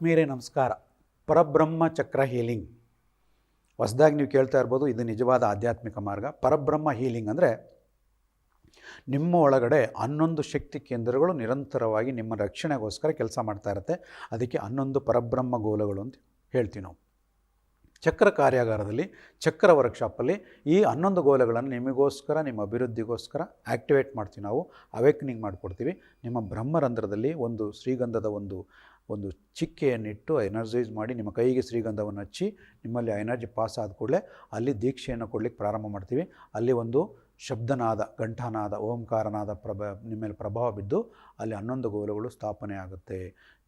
ಆತ್ಮೀಯರೇ ನಮಸ್ಕಾರ, ಪರಬ್ರಹ್ಮ ಚಕ್ರ ಹೀಲಿಂಗ್. ಹೊಸದಾಗಿ ನೀವು ಕೇಳ್ತಾ ಇರ್ಬೋದು, ಇದು ನಿಜವಾದ ಆಧ್ಯಾತ್ಮಿಕ ಮಾರ್ಗ. ಪರಬ್ರಹ್ಮ ಹೀಲಿಂಗ್ ಅಂದರೆ ನಿಮ್ಮ ಒಳಗಡೆ ಹನ್ನೊಂದು ಶಕ್ತಿ ಕೇಂದ್ರಗಳು ನಿರಂತರವಾಗಿ ನಿಮ್ಮ ರಕ್ಷಣೆಗೋಸ್ಕರ ಕೆಲಸ ಮಾಡ್ತಾ ಇರುತ್ತೆ. ಅದಕ್ಕೆ ಹನ್ನೊಂದು ಪರಬ್ರಹ್ಮ ಗೋಲಗಳು ಅಂತ ಹೇಳ್ತೀವಿ ನಾವು. ಚಕ್ರ ಕಾರ್ಯಾಗಾರದಲ್ಲಿ, ಚಕ್ರ ವರ್ಕ್ಶಾಪಲ್ಲಿ ಈ ಹನ್ನೊಂದು ಗೋಲಗಳನ್ನು ನಿಮಗೋಸ್ಕರ, ನಿಮ್ಮ ಅಭಿವೃದ್ಧಿಗೋಸ್ಕರ ಆ್ಯಕ್ಟಿವೇಟ್ ಮಾಡ್ತೀವಿ ನಾವು. ಅವೇಕ್ನಿಂಗ್ ಮಾಡಿಕೊಡ್ತೀವಿ. ನಿಮ್ಮ ಬ್ರಹ್ಮರಂಧ್ರದಲ್ಲಿ ಒಂದು ಶ್ರೀಗಂಧದ ಒಂದು ಒಂದು ಚಿಕ್ಕೆಯನ್ನಿಟ್ಟು ಎನರ್ಜೈಸ್ ಮಾಡಿ ನಿಮ್ಮ ಕೈಗೆ ಶ್ರೀಗಂಧವನ್ನು ಹಚ್ಚಿ ನಿಮ್ಮಲ್ಲಿ ಆ ಎನರ್ಜಿ ಪಾಸ್ ಆದ ಕೂಡಲೇ ಅಲ್ಲಿ ದೀಕ್ಷೆಯನ್ನು ಕೊಡಲಿಕ್ಕೆ ಪ್ರಾರಂಭ ಮಾಡ್ತೀವಿ. ಅಲ್ಲಿ ಒಂದು ಶಬ್ದನಾದ ಗಂಠನಾದ ಓಂಕಾರನಾದ ಪ್ರಭ, ನಿಮ್ಮ ಮೇಲೆ ಪ್ರಭಾವ ಬಿದ್ದು ಅಲ್ಲಿ ಹನ್ನೊಂದು ಗೋಲುಗಳು ಸ್ಥಾಪನೆ ಆಗುತ್ತೆ.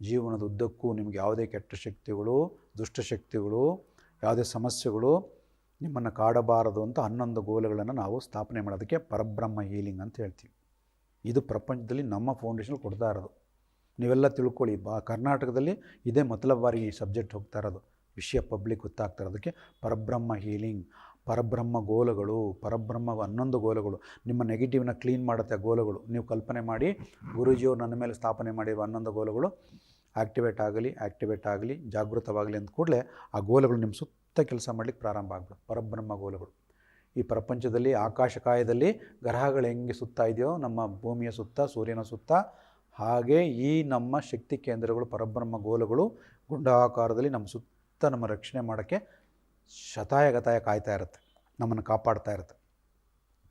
ಜೀವನದ ಉದ್ದಕ್ಕೂ ನಿಮಗೆ ಯಾವುದೇ ಕೆಟ್ಟ ಶಕ್ತಿಗಳು ದುಷ್ಟಶಕ್ತಿಗಳು ಯಾವುದೇ ಸಮಸ್ಯೆಗಳು ನಿಮ್ಮನ್ನು ಕಾಡಬಾರದು ಅಂತ ಹನ್ನೊಂದು ಗೋಲುಗಳನ್ನು ನಾವು ಸ್ಥಾಪನೆ ಮಾಡೋದಕ್ಕೆ ಪರಬ್ರಹ್ಮ ಹೀಲಿಂಗ್ ಅಂತ ಹೇಳ್ತೀವಿ. ಇದು ಪ್ರಪಂಚದಲ್ಲಿ ನಮ್ಮ ಫೌಂಡೇಶನ್ ಕೊಡ್ತಾ ಇರೋದು. ನೀವೆಲ್ಲ ತಿಳ್ಕೊಳ್ಳಿ. ಬಾ, ಕರ್ನಾಟಕದಲ್ಲಿ ಇದೇ ಮೊದಲ ಬಾರಿ ಈ ಸಬ್ಜೆಕ್ಟ್ ಹೋಗ್ತಾ ಇರೋದು. ವಿಷಯ ಪಬ್ಲಿಕ್ ಗೊತ್ತಾಗ್ತಾ ಇರೋದಕ್ಕೆ ಪರಬ್ರಹ್ಮ ಹೀಲಿಂಗ್ ಪರಬ್ರಹ್ಮ ಗೋಲಗಳು, ಪರಬ್ರಹ್ಮ ಹನ್ನೊಂದು ಗೋಲಗಳು, ನಿಮ್ಮ ನೆಗೆಟಿವ್ನ ಕ್ಲೀನ್ ಮಾಡುತ್ತೆ ಗೋಲಗಳು. ನೀವು ಕಲ್ಪನೆ ಮಾಡಿ ಗುರೂಜಿಯವರು ನನ್ನ ಮೇಲೆ ಸ್ಥಾಪನೆ ಮಾಡಿರುವ ಹನ್ನೊಂದು ಗೋಲಗಳು ಆ್ಯಕ್ಟಿವೇಟ್ ಆಗಲಿ ಆ್ಯಕ್ಟಿವೇಟ್ ಆಗಲಿ, ಜಾಗೃತವಾಗಲಿ ಅಂದ ಕೂಡಲೇ ಆ ಗೋಲಗಳು ನಿಮ್ಮ ಸುತ್ತ ಕೆಲಸ ಮಾಡಲಿಕ್ಕೆ ಪ್ರಾರಂಭ ಆಗ್ಬಿಡುತ್ತೆ. ಪರಬ್ರಹ್ಮ ಗೋಲಗಳು. ಈ ಪ್ರಪಂಚದಲ್ಲಿ, ಆಕಾಶಕಾಯದಲ್ಲಿ ಗ್ರಹಗಳು ಹೆಂಗೆ ಸುತ್ತ ಇದೆಯೋ, ನಮ್ಮ ಭೂಮಿಯ ಸುತ್ತ, ಸೂರ್ಯನ ಸುತ್ತ ಹಾಗೆ ಈ ನಮ್ಮ ಶಕ್ತಿ ಕೇಂದ್ರಗಳು, ಪರಬ್ರಹ್ಮ ಗೋಲುಗಳು ಗುಂಡಾಕಾರದಲ್ಲಿ ನಮ್ಮ ಸುತ್ತ ನಮ್ಮ ರಕ್ಷಣೆ ಮಾಡೋಕ್ಕೆ ಶತಾಯ ಗತಾಯ ಕಾಯ್ತಾ ಇರುತ್ತೆ, ನಮ್ಮನ್ನು ಕಾಪಾಡ್ತಾ ಇರುತ್ತೆ.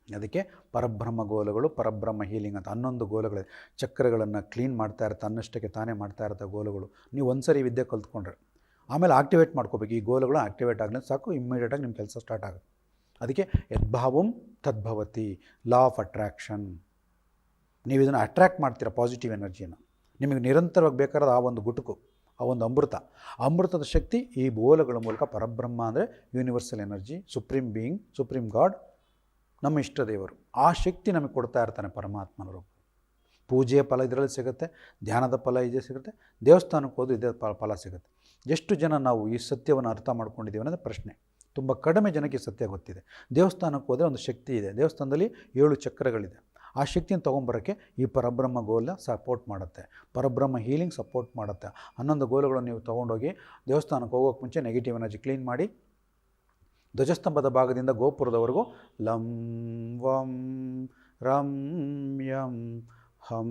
ಅದಕ್ಕೆ ಪರಬ್ರಹ್ಮ ಗೋಲುಗಳು, ಪರಬ್ರಹ್ಮ ಹೀಲಿಂಗ್ ಅಂತ ಹನ್ನೊಂದು ಗೋಲುಗಳು ಚಕ್ರಗಳನ್ನು ಕ್ಲೀನ್ ಮಾಡ್ತಾ ಇರುತ್ತೆ, ಅನ್ನಷ್ಟಕ್ಕೆ ತಾನೇ ಮಾಡ್ತಾ ಇರುತ್ತೆ ಗೋಲುಗಳು. ನೀವು ಒಂದು ಸರಿ ವಿದ್ಯೆ ಕಲ್ತ್ಕೊಂಡ್ರೆ, ಆಮೇಲೆ ಆಕ್ಟಿವೇಟ್ ಮಾಡ್ಕೋಬೇಕು. ಈ ಗೋಲುಗಳು ಆಕ್ಟಿವೇಟ್ ಆಗಲಿ ಸಾಕು ಇಮ್ಮಿಡಿಯೇಟಾಗಿ ನಿಮ್ಮ ಕೆಲಸ ಸ್ಟಾರ್ಟ್ ಆಗುತ್ತೆ. ಅದಕ್ಕೆ ಯದ್ಭಾವಂ ತದ್ಭವತಿ ಲಾ ಆಫ್ ಅಟ್ರ್ಯಾಕ್ಷನ್ ನೀವು ಇದನ್ನು ಅಟ್ರ್ಯಾಕ್ಟ್ ಮಾಡ್ತೀರ ಪಾಸಿಟಿವ್ ಎನರ್ಜಿಯನ್ನು ನಿಮಗೆ ನಿರಂತರವಾಗಿ ಬೇಕಾದ ಆ ಒಂದು ಗುಟುಕು, ಆ ಒಂದು ಅಮೃತ. ಅಮೃತದ ಶಕ್ತಿ ಈ ಬೋಲಗಳ ಮೂಲಕ ಪರಬ್ರಹ್ಮ ಅಂದರೆ universal energy supreme being supreme God ನಮ್ಮ ಇಷ್ಟ ದೇವರು. ಆ ಶಕ್ತಿ ನಮಗೆ ಕೊಡ್ತಾ ಇರ್ತಾನೆ ಪರಮಾತ್ಮನವರು. ಪೂಜೆಯ ಫಲ ಇದರಲ್ಲಿ ಸಿಗುತ್ತೆ, ಧ್ಯಾನದ ಫಲ ಇದೇ, ಸಿಗುತ್ತೆ, ದೇವಸ್ಥಾನಕ್ಕೆ ಹೋದ್ರೆ ಇದೇ ಫಲ ಸಿಗುತ್ತೆ. ಎಷ್ಟು ಜನ ನಾವು ಈ ಸತ್ಯವನ್ನು ಅರ್ಥ ಮಾಡ್ಕೊಂಡಿದ್ದೀವಿ ಅನ್ನೋದು ಪ್ರಶ್ನೆ. ತುಂಬ ಕಡಿಮೆ ಜನಕ್ಕೆ ಸತ್ಯ ಗೊತ್ತಿದೆ. ದೇವಸ್ಥಾನಕ್ಕೆ ಹೋದರೆ ಒಂದು ಶಕ್ತಿ ಇದೆ. ದೇವಸ್ಥಾನದಲ್ಲಿ ಏಳು ಚಕ್ರಗಳಿದೆ. ಆ ಶಕ್ತಿನ ತೊಗೊಂಬರೋಕ್ಕೆ ಈ ಪರಬ್ರಹ್ಮ ಗೋಲ ಸಪೋರ್ಟ್ ಮಾಡುತ್ತೆ. ಪರಬ್ರಹ್ಮ ಹೀಲಿಂಗ್ ಸಪೋರ್ಟ್ ಮಾಡುತ್ತೆ. ಹನ್ನೊಂದು ಗೋಲುಗಳನ್ನು ನೀವು ತೊಗೊಂಡೋಗಿ ದೇವಸ್ಥಾನಕ್ಕೆ ಹೋಗೋಕ್ಕೆ ಮುಂಚೆ ನೆಗೆಟಿವ್ ಎನರ್ಜಿ ಕ್ಲೀನ್ ಮಾಡಿ, ಧ್ವಜಸ್ತಂಭದ ಭಾಗದಿಂದ ಗೋಪುರದವರೆಗೂ ಲಂ ವಂ ರಂ ಯಂ ಹಂ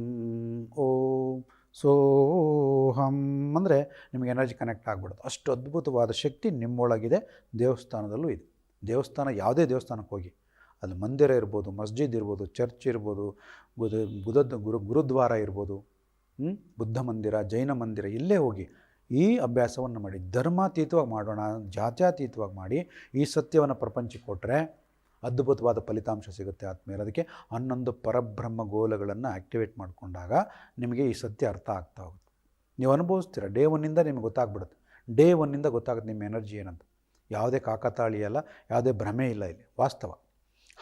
ಓಂ ಸೋಹಂ ಅಂದರೆ ನಿಮಗೆ ಎನರ್ಜಿ ಕನೆಕ್ಟ್ ಆಗಿಬಿಡುತ್ತೆ. ಅಷ್ಟು ಅದ್ಭುತವಾದ ಶಕ್ತಿ ನಿಮ್ಮೊಳಗಿದೆ, ದೇವಸ್ಥಾನದಲ್ಲೂ ಇದೆ. ದೇವಸ್ಥಾನ, ಯಾವುದೇ ದೇವಸ್ಥಾನಕ್ಕೆ ಹೋಗಿ ಅದು ಮಂದಿರ ಇರ್ಬೋದು, ಮಸ್ಜಿದ್ ಇರ್ಬೋದು, ಚರ್ಚ್ ಇರ್ಬೋದು ಗುದ ಗುದದ್ ಗುರು, ಗುರುದ್ವಾರ ಇರ್ಬೋದು? ಬುದ್ಧ ಮಂದಿರ, ಜೈನ ಮಂದಿರ, ಇಲ್ಲೇ ಹೋಗಿ ಈ ಅಭ್ಯಾಸವನ್ನು ಮಾಡಿ, ಧರ್ಮಾತೀತವಾಗಿ ಮಾಡೋಣ, ಜಾತ್ಯಾತೀತವಾಗಿ ಮಾಡಿ ಈ ಸತ್ಯವನ್ನು ಪ್ರಪಂಚಕ್ಕೆ ಕೊಟ್ಟರೆ ಅದ್ಭುತವಾದ ಫಲಿತಾಂಶ ಸಿಗುತ್ತೆ ಆತ್ಮೀಯರು. ಅದಕ್ಕೆ ಹನ್ನೊಂದು ಪರಬ್ರಹ್ಮ ಗೋಲಗಳನ್ನು ಆ್ಯಕ್ಟಿವೇಟ್ ಮಾಡಿಕೊಂಡಾಗ ನಿಮಗೆ ಈ ಸತ್ಯ ಅರ್ಥ ಆಗ್ತಾ ಹೋಗುತ್ತೆ. ನೀವು ಅನುಭವಿಸ್ತೀರ ಡೇ ಒನ್ನಿಂದ ನಿಮಗೆ ಗೊತ್ತಾಗ್ಬಿಡುತ್ತೆ. ಡೇ ಒನ್ನಿಂದ ಗೊತ್ತಾಗುತ್ತೆ ನಿಮ್ಮ ಎನರ್ಜಿ ಏನಂತ. ಯಾವುದೇ ಕಾಕತಾಳಿ ಅಲ್ಲ, ಯಾವುದೇ ಭ್ರಮೆ ಇಲ್ಲ ಇಲ್ಲಿ, ವಾಸ್ತವ.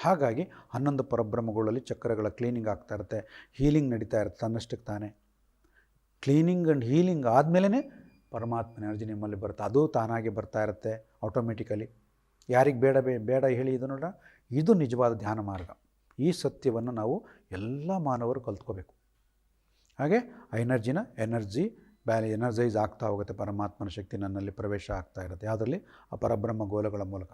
ಹಾಗಾಗಿ ಹನ್ನೊಂದು ಪರಬ್ರಹ್ಮಗಳಲ್ಲಿ ಚಕ್ರಗಳ ಕ್ಲೀನಿಂಗ್ ಆಗ್ತಾ ಇರುತ್ತೆ ಹೀಲಿಂಗ್ ನಡೀತಾ ಇರುತ್ತೆ ತನ್ನಷ್ಟಕ್ಕೆ ತಾನೇ. ಕ್ಲೀನಿಂಗ್ ಆ್ಯಂಡ್ ಹೀಲಿಂಗ್ ಆದಮೇಲೆ ಪರಮಾತ್ಮನ ಎನರ್ಜಿ ನಿಮ್ಮಲ್ಲಿ ಬರುತ್ತೆ, ಅದು ತಾನಾಗಿ ಬರ್ತಾ ಇರುತ್ತೆ ಆಟೋಮೆಟಿಕಲಿ ಯಾರಿಗೆ ಬೇಡ ಬೇ, ಬೇಡ ಹೇಳಿ ಇದು ನೋಡ ಇದು ನಿಜವಾದ ಧ್ಯಾನ ಮಾರ್ಗ. ಈ ಸತ್ಯವನ್ನು ನಾವು ಎಲ್ಲ ಮಾನವರು ಕಲ್ತ್ಕೋಬೇಕು. ಹಾಗೆ ಆ ಎನರ್ಜಿನ ಎನರ್ಜಿ ಬ್ಯಾಲೆ ಎನರ್ಜೈಸ್ ಆಗ್ತಾ ಹೋಗುತ್ತೆ ಪರಮಾತ್ಮನ ಶಕ್ತಿ ನನ್ನಲ್ಲಿ ಪ್ರವೇಶ ಆಗ್ತಾ ಇರುತ್ತೆ. ಯಾವುದರಲ್ಲಿ ಆ ಪರಬ್ರಹ್ಮ ಗೋಲಗಳ ಮೂಲಕ.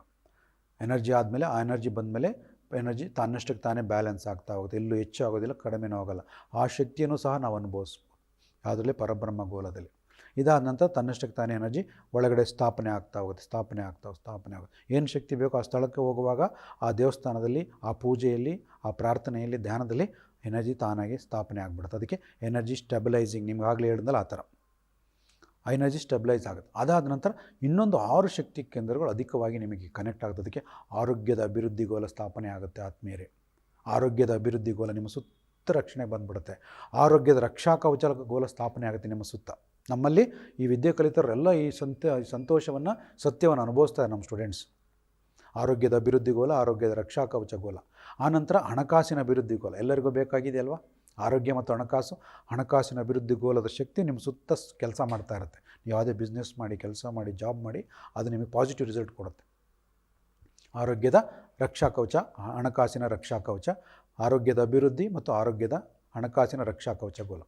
ಎನರ್ಜಿ ಆದಮೇಲೆ ಆ ಎನರ್ಜಿ ಬಂದಮೇಲೆ ಎನರ್ಜಿ ತನ್ನಷ್ಟಕ್ಕೆ ತಾನೇ ಬ್ಯಾಲೆನ್ಸ್ ಆಗ್ತಾ ಹೋಗುತ್ತೆ. ಎಲ್ಲೂ ಹೆಚ್ಚು ಆಗೋದಿಲ್ಲ, ಕಡಿಮೆನೂ ಆಗೋಲ್ಲ. ಆ ಶಕ್ತಿಯನ್ನು ಸಹ ನಾವು ಅನುಭವಿಸ್ಬೋದು. ಅದರಲ್ಲಿ ಪರಬ್ರಹ್ಮ ಗೋಲದಲ್ಲಿ ಇದಾದ ನಂತರ ತನ್ನಷ್ಟಕ್ಕೆ ತಾನೇ ಎನರ್ಜಿ ಒಳಗಡೆ ಸ್ಥಾಪನೆ ಆಗ್ತಾ ಹೋಗುತ್ತೆ, ಸ್ಥಾಪನೆ ಆಗ್ತಾ ಸ್ಥಾಪನೆ ಆಗುತ್ತೆ. ಏನು ಶಕ್ತಿ ಬೇಕೋ ಆ ಸ್ಥಳಕ್ಕೆ ಹೋಗುವಾಗ ಆ ದೇವಸ್ಥಾನದಲ್ಲಿ, ಆ ಪೂಜೆಯಲ್ಲಿ, ಆ ಪ್ರಾರ್ಥನೆಯಲ್ಲಿ, ಧ್ಯಾನದಲ್ಲಿ ಎನರ್ಜಿ ತಾನಾಗಿ ಸ್ಥಾಪನೆ ಆಗಿಬಿಡುತ್ತೆ. ಅದಕ್ಕೆ ಎನರ್ಜಿ ಸ್ಟೆಬಿಲೈಸಿಂಗ್ ನಿಮ್ಗೆ ಆಗಲೇ ಹೇಳಿದ್ನಲ್ಲ ಆ ಥರ. ಆ ಎನರ್ಜಿ ಸ್ಟೆಬಿಲೈಸ್ ಆಗುತ್ತೆ. ಅದಾದ ನಂತರ ಇನ್ನೊಂದು ಆರು ಶಕ್ತಿ ಕೇಂದ್ರಗಳು ಅಧಿಕವಾಗಿ ನಿಮಗೆ ಕನೆಕ್ಟ್ ಆಗೋದಕ್ಕೆ ಆರೋಗ್ಯದ ಅಭಿವೃದ್ಧಿ ಗೋಲ ಸ್ಥಾಪನೆ ಆಗುತ್ತೆ ಆತ್ಮೀಯರೇ. ಆರೋಗ್ಯದ ಅಭಿವೃದ್ಧಿ ಗೋಲ ನಿಮ್ಮ ಸುತ್ತ ರಕ್ಷಣೆ ಬಂದ್ಬಿಡುತ್ತೆ. ಆರೋಗ್ಯದ ರಕ್ಷಾ ಕವಚ ಗೋಲ ಸ್ಥಾಪನೆ ಆಗುತ್ತೆ ನಿಮ್ಮ ಸುತ್ತ. ನಮ್ಮಲ್ಲಿ ಈ ವಿದ್ಯೆ ಕಲಿತರೆಲ್ಲ ಈ ಸಂತ ಸಂತೋಷವನ್ನು, ಸತ್ಯವನ್ನು ಅನುಭವಿಸ್ತಾರೆ ನಮ್ಮ ಸ್ಟೂಡೆಂಟ್ಸ್ ಆರೋಗ್ಯದ ಅಭಿವೃದ್ಧಿಗೋಲ ಆರೋಗ್ಯದ ರಕ್ಷಾ ಕವಚ ಗೋಲ. ಆನಂತರ ಹಣಕಾಸಿನ ಅಭಿವೃದ್ಧಿಗೋಲ ಎಲ್ಲರಿಗೂ ಬೇಕಾಗಿದೆ ಅಲ್ವಾ ಆರೋಗ್ಯ ಮತ್ತು ಹಣಕಾಸು, ಹಣಕಾಸಿನ ಅಭಿವೃದ್ಧಿ ಗೋಲದ ಶಕ್ತಿ ನಿಮ್ಮ ಸುತ್ತ ಕೆಲಸ ಮಾಡ್ತಾ ಇರುತ್ತೆ. ನೀವು ಯಾವುದೇ ಬಿಸ್ನೆಸ್ ಮಾಡಿ, ಕೆಲಸ ಮಾಡಿ ಜಾಬ್ ಮಾಡಿ, ಅದು ನಿಮಗೆ ಪಾಸಿಟಿವ್ ರಿಸಲ್ಟ್ ಕೊಡುತ್ತೆ. ಆರೋಗ್ಯದ ರಕ್ಷಾ ಕವಚ ಹಣಕಾಸಿನ ರಕ್ಷಾ ಕವಚ, ಆರೋಗ್ಯದ ಅಭಿವೃದ್ಧಿ ಮತ್ತು ಆರೋಗ್ಯದ ಹಣಕಾಸಿನ ರಕ್ಷಾ ಕವಚ ಗೋಲ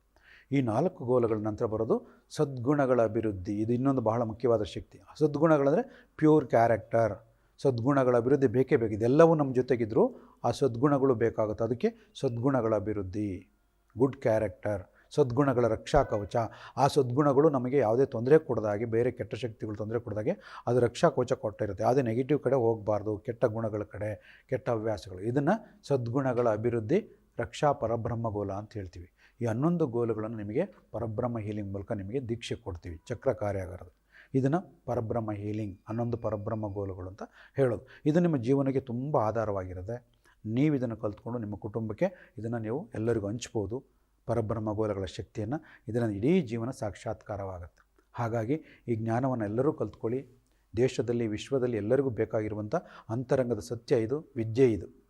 ಈ ನಾಲ್ಕು ಗೋಲಗಳ ನಂತರ ಬರೋದು ಸದ್ಗುಣಗಳ ಅಭಿವೃದ್ಧಿ. ಇದು ಇನ್ನೊಂದು ಬಹಳ ಮುಖ್ಯವಾದ ಶಕ್ತಿ. ಸದ್ಗುಣಗಳಂದರೆ ಪ್ಯೂರ್ ಕ್ಯಾರೆಕ್ಟರ್ ಸದ್ಗುಣಗಳ ಅಭಿವೃದ್ಧಿ ಬೇಕೇ ಬೇಕು. ಇದೆಲ್ಲವೂ ನಮ್ಮ ಜೊತೆಗಿದ್ದರೂ ಆ ಸದ್ಗುಣಗಳು ಬೇಕಾಗುತ್ತೆ. ಅದಕ್ಕೆ ಸದ್ಗುಣಗಳ ಅಭಿವೃದ್ಧಿ. ಗುಡ್ ಕ್ಯಾರೆಕ್ಟರ್, ಸದ್ಗುಣಗಳ ರಕ್ಷಾ ಕವಚ, ಆ ಸದ್ಗುಣಗಳು ನಮಗೆ ಯಾವುದೇ ತೊಂದರೆ ಕೊಡದಾಗೆ, ಬೇರೆ ಕೆಟ್ಟ ಶಕ್ತಿಗಳು ತೊಂದರೆ ಕೊಡದಾಗೆ ಅದು ರಕ್ಷಾ ಕವಚ ಕೊಟ್ಟಿರುತ್ತೆ. ಯಾವುದೇ ನೆಗೆಟಿವ್ ಕಡೆ ಹೋಗಬಾರ್ದು, ಕೆಟ್ಟ ಗುಣಗಳ ಕಡೆ, ಕೆಟ್ಟ ಹವ್ಯಾಸಗಳು. ಇದನ್ನು ಸದ್ಗುಣಗಳ ಅಭಿವೃದ್ಧಿ, ರಕ್ಷಾ ಪರಬ್ರಹ್ಮ ಗೋಲ ಅಂತ ಹೇಳ್ತೀವಿ. ಈ ಹನ್ನೊಂದು ಗೋಲುಗಳನ್ನು ನಿಮಗೆ ಪರಬ್ರಹ್ಮ ಹೀಲಿಂಗ್ ಮೂಲಕ ನಿಮಗೆ ದೀಕ್ಷೆ ಕೊಡ್ತೀವಿ. ಚಕ್ರ ಕಾರ್ಯಾಗಾರದ ಇದನ್ನು ಪರಬ್ರಹ್ಮ ಹೀಲಿಂಗ್ ಹನ್ನೊಂದು ಪರಬ್ರಹ್ಮ ಗೋಲುಗಳು ಅಂತ ಹೇಳೋದು. ಇದು ನಿಮ್ಮ ಜೀವನಕ್ಕೆ ತುಂಬ ಆಧಾರವಾಗಿರುತ್ತೆ. ನೀವು ಇದನ್ನು ಕಲ್ತ್ಕೊಂಡು ನಿಮ್ಮ ಕುಟುಂಬಕ್ಕೆ ಇದನ್ನು ನೀವು ಎಲ್ಲರಿಗೂ ಹಂಚ್ಬೋದು. ಪರಬ್ರಹ್ಮ ಗೋಲಗಳ ಶಕ್ತಿಯನ್ನು ಇದನ್ನು ಇಡೀ ಜೀವನ ಸಾಕ್ಷಾತ್ಕಾರವಾಗುತ್ತೆ. ಹಾಗಾಗಿ ಈ ಜ್ಞಾನವನ್ನು ಎಲ್ಲರೂ ಕಲ್ತ್ಕೊಳ್ಳಿ. ದೇಶದಲ್ಲಿ, ವಿಶ್ವದಲ್ಲಿ ಎಲ್ಲರಿಗೂ ಬೇಕಾಗಿರುವಂಥ ಅಂತರಂಗದ ಸತ್ಯ ಇದು, ವಿದ್ಯೆ ಇದು.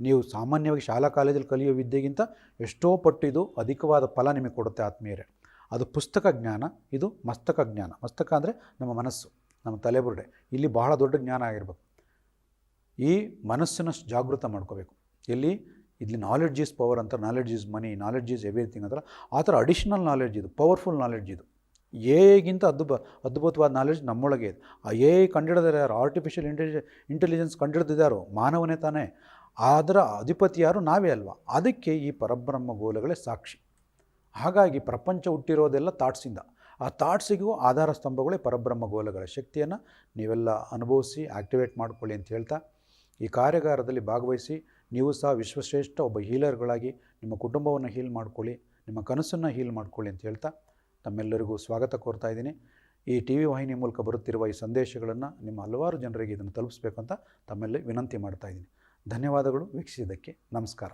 ನೀವು ಸಾಮಾನ್ಯವಾಗಿ ಶಾಲಾ ಕಾಲೇಜಲ್ಲಿ ಕಲಿಯೋ ವಿದ್ಯೆಗಿಂತ ಎಷ್ಟೋ ಪಟ್ಟು ಇದು ಅಧಿಕವಾದ ಫಲ ನಿಮಗೆ ಕೊಡುತ್ತೆ ಆತ್ಮೀಯರೇ. ಅದು ಪುಸ್ತಕ ಜ್ಞಾನ, ಇದು ಮಸ್ತಕ ಜ್ಞಾನ. ಮಸ್ತಕ ಅಂದರೆ ನಮ್ಮ ಮನಸ್ಸು, ನಮ್ಮ ತಲೆಬುರುಡೆ. ಇಲ್ಲಿ ಬಹಳ ದೊಡ್ಡ ಜ್ಞಾನ ಆಗಿರ್ಬೇಕು. ಈ ಮನಸ್ಸನ್ನು ಜಾಗೃತ ಮಾಡ್ಕೋಬೇಕು. ಎಲ್ಲಿ? ಇಲ್ಲಿ ನಾಲೆಡ್ಜ್ ಈಸ್ ಪವರ್ ಅಂತ knowledge is money knowledge is everything ಅಂತಾರೆ. ಆ ಥರ ಅಡಿಷನಲ್ ನಾಲೆಡ್ಜ್ ಇದು ಪವರ್ಫುಲ್ ನಾಲೆಡ್ಜ್ ಇದು. ಎಗಿಂತ ಅದ್ಭುತ, ಅದ್ಭುತವಾದ ನಾಲೆಡ್ಜ್ ನಮ್ಮೊಳಗೆ ಇದೆ. ಆ ಎ ಕಂಡಿಡಿದಾರೆ ಯಾರು? ಆರ್ಟಿಫಿಷಿಯಲ್ ಇಂಟೆಲಿಜೆ ಇಂಟೆಲಿಜೆನ್ಸ್ ಕಂಡಿಡಿದಿದ್ದಾರೋ? ಮಾನವನೇ ತಾನೇ. ಅದರ ಅಧಿಪತಿ ಯಾರು? ನಾವೇ ಅಲ್ವಾ? ಅದಕ್ಕೆ ಈ ಪರಬ್ರಹ್ಮ ಗೋಲಗಳೇ ಸಾಕ್ಷಿ. ಹಾಗಾಗಿ ಪ್ರಪಂಚ ಹುಟ್ಟಿರೋದೆಲ್ಲ ಥಾಟ್ಸಿಂದ ಆ ಥಾಟ್ಸಿಗೂ ಆಧಾರ ಸ್ತಂಭಗಳೇ ಪರಬ್ರಹ್ಮ ಗೋಲಗಳ ಶಕ್ತಿಯನ್ನು ನೀವೆಲ್ಲ ಅನುಭವಿಸಿ ಆ್ಯಕ್ಟಿವೇಟ್ ಮಾಡ್ಕೊಳ್ಳಿ ಅಂತ ಹೇಳ್ತಾ ಈ ಕಾರ್ಯಾಗಾರದಲ್ಲಿ ಭಾಗವಹಿಸಿ ನೀವು ಸಹ ವಿಶ್ವಶ್ರೇಷ್ಠ ಒಬ್ಬ ಹೀಲರ್ಗಳಾಗಿ ನಿಮ್ಮ ಕುಟುಂಬವನ್ನು ಹೀಲ್ ಮಾಡ್ಕೊಳ್ಳಿ, ನಿಮ್ಮ ಕನಸನ್ನು ಹೀಲ್ ಮಾಡ್ಕೊಳ್ಳಿ ಅಂತ ಹೇಳ್ತಾ ತಮ್ಮೆಲ್ಲರಿಗೂ ಸ್ವಾಗತ ಕೋರ್ತಾ ಇದ್ದೀನಿ. ಈ ಟಿ ವಿ ವಾಹಿನಿ ಮೂಲಕ ಬರುತ್ತಿರುವ ಈ ಸಂದೇಶಗಳನ್ನು ನಿಮ್ಮ ಹಲವಾರು ಜನರಿಗೆ ಇದನ್ನು ತಲುಪಿಸ್ಬೇಕು ಅಂತ ತಮ್ಮಲ್ಲಿ ವಿನಂತಿ ಮಾಡ್ತಾ ಇದ್ದೀನಿ. ಧನ್ಯವಾದಗಳು ವೀಕ್ಷಿಸಿದ್ದಕ್ಕೆ ನಮಸ್ಕಾರ.